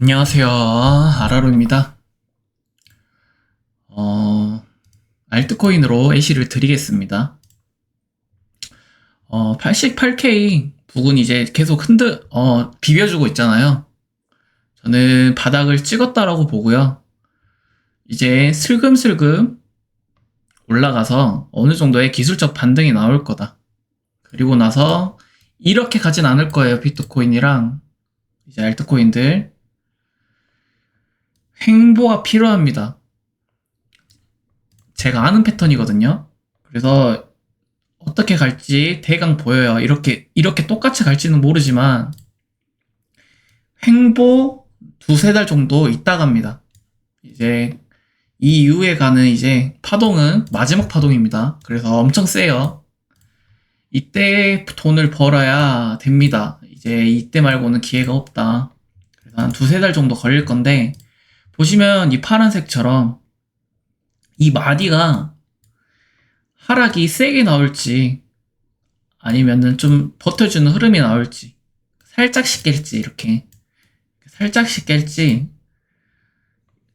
안녕하세요. 아라로입니다. 어, 알트코인으로 애쉬를 드리겠습니다. 어, 88K 부근 이제 계속 흔들, 어, 비벼주고 있잖아요. 저는 바닥을 찍었다라고 보고요. 이제 슬금슬금 올라가서 어느 정도의 기술적 반등이 나올 거다. 그리고 나서 이렇게 가진 않을 거예요. 비트코인이랑 이제 알트코인들. 횡보가 필요합니다. 제가 아는 패턴이거든요. 그래서 어떻게 갈지 대강 보여요. 이렇게 이렇게 똑같이 갈지는 모르지만 횡보 두세 달 정도 있다 갑니다. 이제 이 이후에 가는 이제 파동은 마지막 파동입니다. 그래서 엄청 세요. 이때 돈을 벌어야 됩니다. 이제 이때 말고는 기회가 없다. 그래서 한 두세 달 정도 걸릴 건데 보시면 이 파란색처럼 이 마디가 하락이 세게 나올지 아니면은 좀 버텨주는 흐름이 나올지 살짝씩 깰지 이렇게 살짝씩 깰지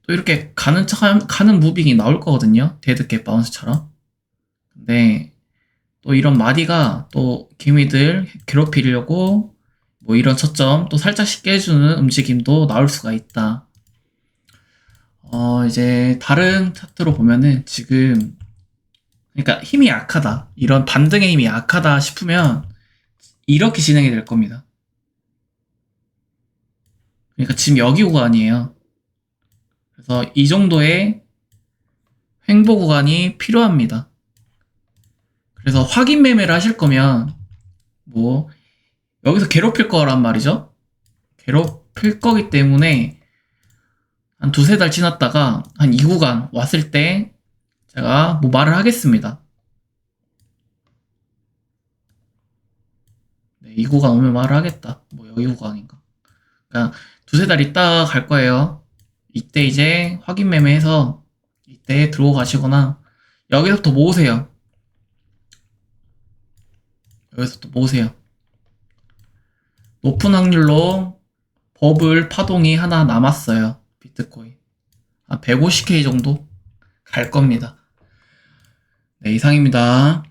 또 이렇게 가는 척 가는 무빙이 나올 거거든요. 데드캣 바운스처럼. 근데 또 이런 마디가 또 개미들 괴롭히려고 뭐 이런 초점 또 살짝씩 깨주는 움직임도 나올 수가 있다 어, 이제 다른 차트로 보면은 지금 그러니까 힘이 약하다. 이런 반등의 힘이 약하다 싶으면 이렇게 진행이 될 겁니다. 그러니까 지금 여기 구간이에요. 그래서 이 정도의 횡보 구간이 필요합니다. 그래서 확인 매매를 하실 거면 뭐 여기서 괴롭힐 거란 말이죠. 괴롭힐 거기 때문에 한 두세 달 지났다가 한이 구간 왔을 때 제가 뭐 말을 하겠습니다. 네, 이 구간 오면 말을 하겠다. 뭐 여기 구간인가. 그러니까 두세 달 있다가 갈 거예요. 이때 이제 확인 매매해서 이때 들어가시거나 여기서부터 모으세요. 여기서부터 모으세요. 높은 확률로 버블 파동이 하나 남았어요. 비트코인. 한 150K 정도 갈 겁니다. 네, 이상입니다.